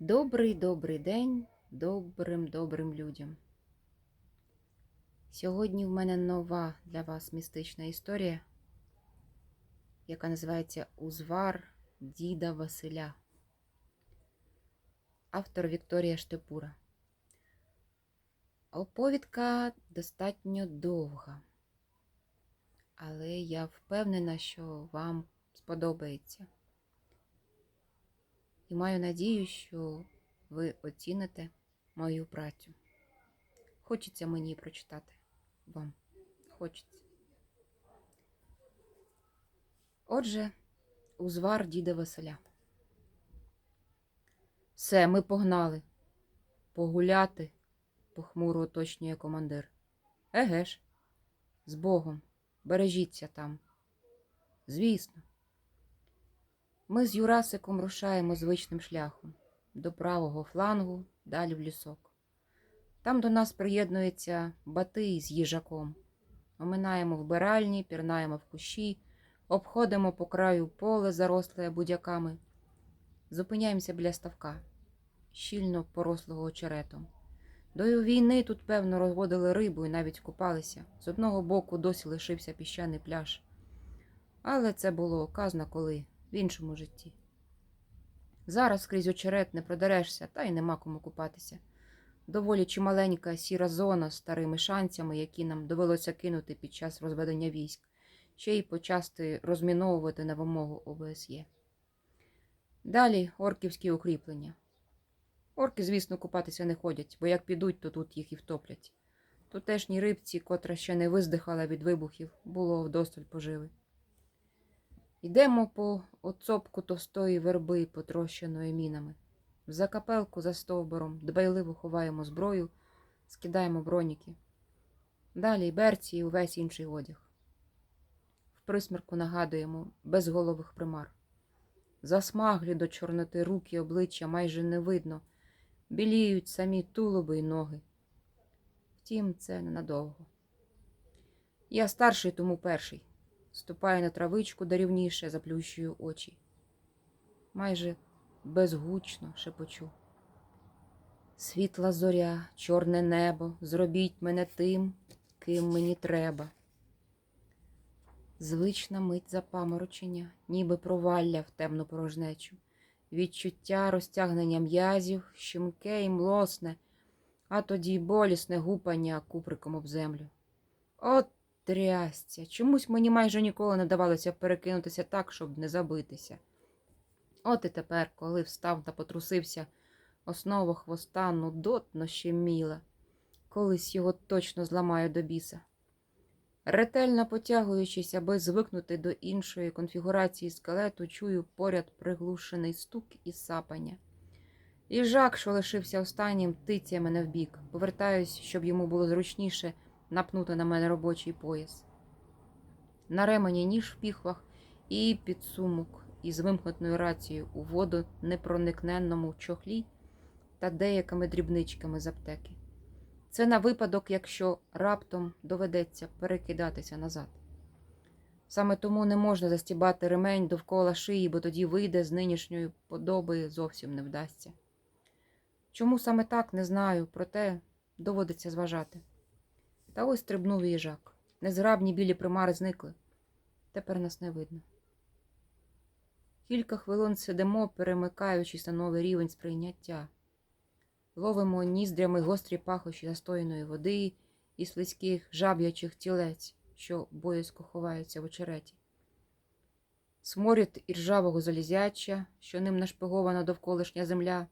Добрий добрий день добрим добрим людям. Сьогодні в мене нова для вас містична історія, яка називається Узвар Діда Василя. Автор Вікторія Штепура. Оповідка достатньо довга, але я впевнена, що вам сподобається. І маю надію, що ви оціните мою працю. Хочеться мені прочитати вам. Хочеться. Отже, узвар діда Василя. Все, ми погнали. Погуляти, похмуро уточнює командир. Еге ж, з Богом, бережіться там. Звісно. Ми з Юрасиком рушаємо звичним шляхом до правого флангу, далі в лісок. Там до нас приєднується Батий з їжаком. Оминаємо вбиральні, пірнаємо в кущі, обходимо по краю поле, заросле будяками. Зупиняємося біля ставка, щільно порослого очеретом. До війни тут, певно, розводили рибу і навіть купалися. З одного боку досі лишився піщаний пляж. Але це було казна коли в іншому житті. Зараз крізь очерет не продерешся, та й нема кому купатися. Доволі чималенька сіра зона з старими шанцями, які нам довелося кинути під час розведення військ, ще й почасти розміновувати на вимогу ОБСЄ. Далі орківські укріплення. Орки, звісно, купатися не ходять, бо як підуть, то тут їх і втоплять. Тутешній рибці, котра ще не виздихала від вибухів, було вдосталь поживи. Йдемо по оцопку товстої верби, потрощеної мінами. В закапелку за стовбуром дбайливо ховаємо зброю, скидаємо броніки. Далі берці і увесь інший одяг. В присмерку нагадуємо безголових примар. Засмаглі до чорноти руки обличчя майже не видно, біліють самі тулуби й ноги. Втім, це ненадовго. Я старший, тому перший. Ступаю на травичку деревніше, заплющую очі. Майже безгучно шепочу. Світла зоря, чорне небо, зробіть мене тим, ким мені треба. Звична мить запаморочення, ніби провалля в темну порожнечу, відчуття розтягнення м'язів, щемке і млосне, а тоді болісне гупання куприком об землю. От Трясця, чомусь мені майже ніколи не давалося перекинутися так, щоб не забитися. От і тепер, коли встав та потрусився, основа хвоста нудотно щеміла. Колись його точно зламаю до біса. Ретельно потягуючись, аби звикнути до іншої конфігурації скелету, чую поряд приглушений стук і сапання. І жак, що лишився останнім, тицяє мене вбік. Повертаюсь, щоб йому було зручніше напнути на мене робочий пояс. На ремені ніж в піхвах і підсумок із вимкнутою рацією у воду непроникненному чохлі та деякими дрібничками з аптеки. Це на випадок, якщо раптом доведеться перекидатися назад. Саме тому не можна застібати ремень довкола шиї, бо тоді вийде з нинішньої подоби зовсім не вдасться. Чому саме так, не знаю, проте доводиться зважати. Та ось стрибнув їжак. Незграбні білі примари зникли. Тепер нас не видно. Кілька хвилин сидимо, перемикаючись на новий рівень сприйняття. Ловимо ніздрями гострі пахощі застояної води і слизьких жаб'ячих тілець, що боязко ховаються в очереті. Сморід іржавого залізяча, що ним нашпигована довколишня земля,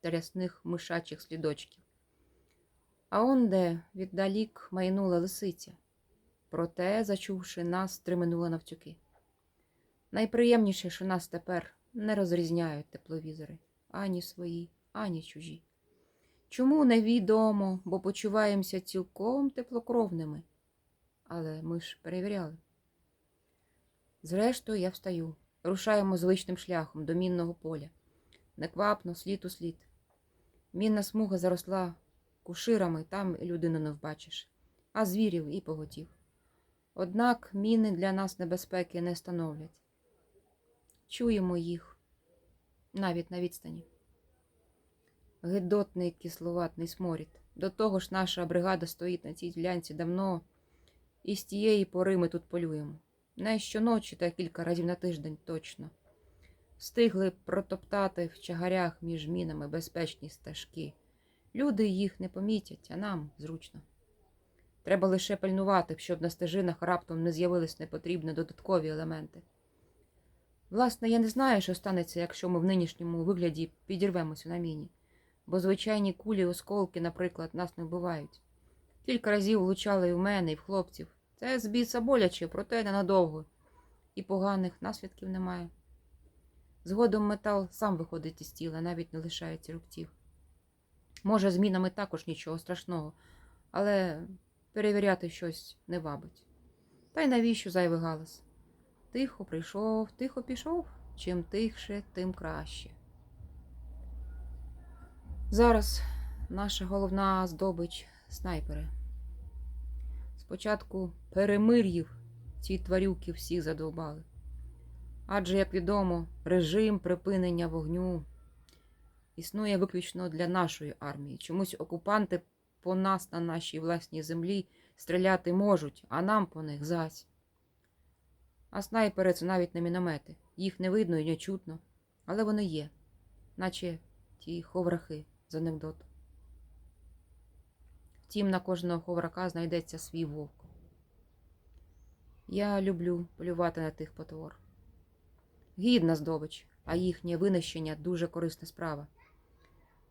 та рясних мишачих слідочків. А он де віддалік майнула лисиця. Проте, зачувши нас, стрименула навтюки. Найприємніше, що нас тепер не розрізняють тепловізори ані свої, ані чужі. Чому невідомо, бо почуваємося цілком теплокровними. Але ми ж перевіряли. Зрештою, я встаю, рушаємо звичним шляхом до мінного поля. Неквапно, слід у слід. Мінна смуга заросла куширами, там людину не вбачиш, а звірів і поготів. Однак міни для нас небезпеки не становлять. Чуємо їх навіть на відстані. Гидотний кисловатний сморід. До того ж, наша бригада стоїть на цій ділянці давно, і з тієї пори ми тут полюємо. Не щоночі та кілька разів на тиждень точно. Встигли протоптати в чагарях між мінами безпечні стежки. Люди їх не помітять, а нам зручно. Треба лише пильнувати, щоб на стежинах раптом не з'явились непотрібні додаткові елементи. Власне, я не знаю, що станеться, якщо ми в нинішньому вигляді підірвемося на міні, бо звичайні кулі осколки, наприклад, нас не вбивають. Кілька разів влучали і в мене, і в хлопців. Це з біса боляче, проте ненадовго. І поганих наслідків немає. Згодом метал сам виходить із тіла, навіть не лишається рубців. Може, з мінами також нічого страшного, але перевіряти щось не вабить. Та й навіщо зайвий галас? Тихо прийшов, тихо пішов. Чим тихше, тим краще. Зараз наша головна здобич снайпери. Спочатку перемир'їв ці тварюки всіх задовбали. Адже, як відомо, режим припинення вогню існує виключно для нашої армії. Чомусь окупанти по нас на нашій власній землі стріляти можуть, а нам по них зась. А снайпери це навіть не міномети. Їх не видно і не чутно, але вони є, наче ті ховрахи з анекдоту. Втім, на кожного ховрака знайдеться свій вовк. Я люблю полювати на тих потвор. Гідна здобич, а їхнє винищення дуже корисна справа.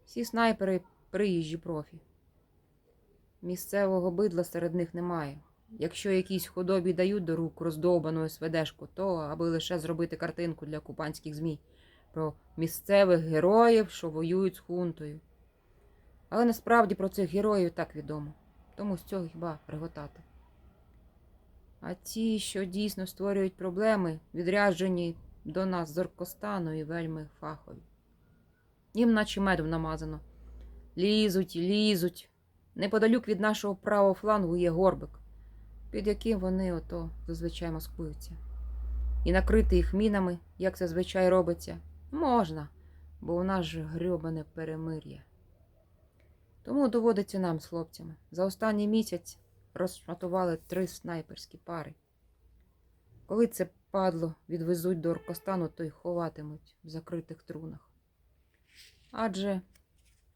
Всі снайпери приїжджі профі. Місцевого бидла серед них немає. Якщо якійсь худобі дають до рук роздовбану СВДшку, то аби лише зробити картинку для купанських ЗМІ про місцевих героїв, що воюють з хунтою. Але насправді про цих героїв так відомо, тому з цього хіба реготати. А ті, що дійсно створюють проблеми, відряджені до нас з Оркостану і вельми фахові. Їм наче медом намазано. Лізуть, лізуть. Неподалік від нашого правого флангу є горбик, під яким вони ото зазвичай маскуються. І накрити їх мінами, як це звичай робиться, можна, бо у нас же грьобане перемир'я. Тому доводиться нам з хлопцями. За останній місяць розшматували три снайперські пари. Коли це падло відвезуть до Оркостану, то й ховатимуть в закритих трунах. Адже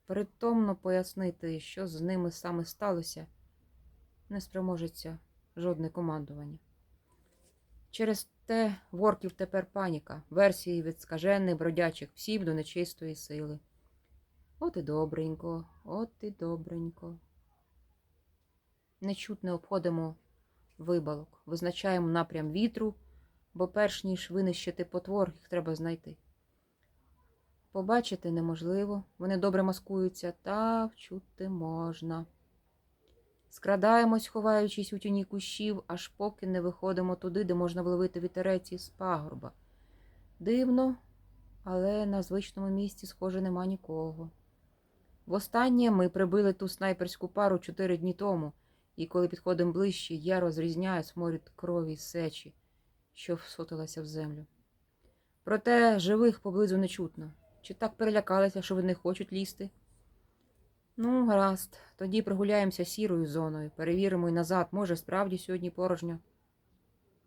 притомно пояснити, що з ними саме сталося, не спроможеться жодне командування. Через те в орків тепер паніка, версії від скажених бродячих псів до нечистої сили. От і добренько, от і добренько. Нечутно обходимо вибалок, визначаємо напрям вітру, бо перш ніж винищити потвор, їх треба знайти. Побачити неможливо, вони добре маскуються, та вчути можна. Скрадаємось, ховаючись у тіні кущів, аж поки не виходимо туди, де можна вловити вітерець із пагорба. Дивно, але на звичному місці, схоже, нема нікого. Востаннє ми прибили ту снайперську пару чотири дні тому, і коли підходимо ближче, я розрізняю сморід крові сечі, що всотилася в землю. Проте живих поблизу не чутно. Чи так перелякалися, що вони хочуть лізти? Ну, гаразд, тоді прогуляємося сірою зоною, перевіримо і назад, може, справді сьогодні порожньо.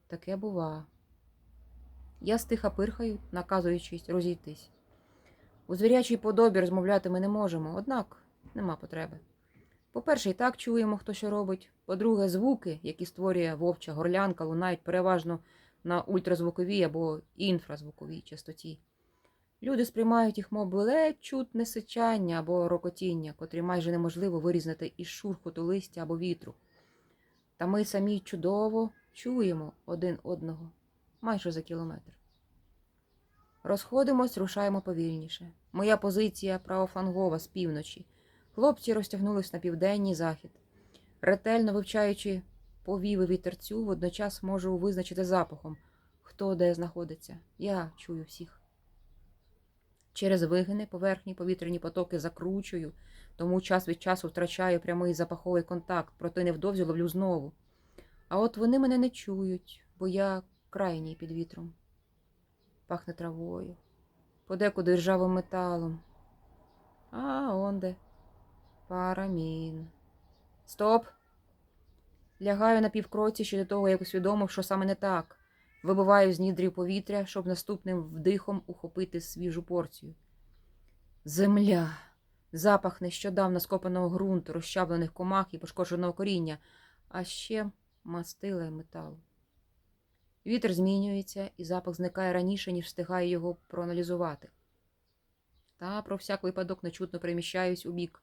Таке бува. Я стиха пирхаю, наказуючись розійтись. У звірячій подобі розмовляти ми не можемо, однак нема потреби. По-перше, і так чуємо, хто що робить. По-друге, звуки, які створює вовча горлянка, лунають переважно на ультразвуковій або інфразвуковій частоті. Люди сприймають їх, мов чутне сичання або рокотіння, котрі майже неможливо вирізнати із шурхоту листя або вітру. Та ми самі чудово чуємо один одного майже за кілометр. Розходимось, рушаємо повільніше. Моя позиція правофлангова з півночі. Хлопці розтягнулись на південній захід. Ретельно вивчаючи повіви вітерцю, водночас можу визначити запахом, хто де знаходиться. Я чую всіх. Через вигини поверхні повітряні потоки закручую, тому час від часу втрачаю прямий запаховий контакт, проте невдовзі ловлю знову. А от вони мене не чують, бо я крайній під вітром. Пахне травою, подекуди ржавим металом. А, онде. Парамін. Стоп. Лягаю на півкроці ще до того, як усвідомив, що саме не так. Вибиваю знідрів повітря, щоб наступним вдихом ухопити свіжу порцію. Земля. Запах нещодавно скопаного ґрунту, розчавлених комах і пошкодженого коріння, а ще мастила й металу. Вітер змінюється, і запах зникає раніше, ніж встигаю його проаналізувати. Та про всяк випадок нечутно переміщаюсь у бік.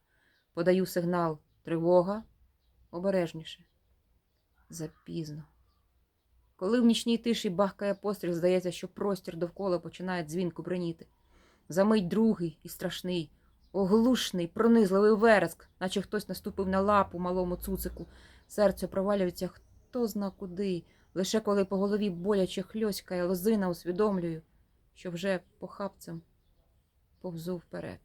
Подаю сигнал тривога обережніше. Запізно. Коли в нічній тиші бахкає постріл, здається, що простір довкола починає дзвінко бреніти. Замить другий і страшний, оглушний, пронизливий вереск, наче хтось наступив на лапу малому цуцику. Серце провалюється хто зна куди. Лише коли по голові боляче хльоськає лозина, усвідомлюю, що вже похапцем повзу вперед.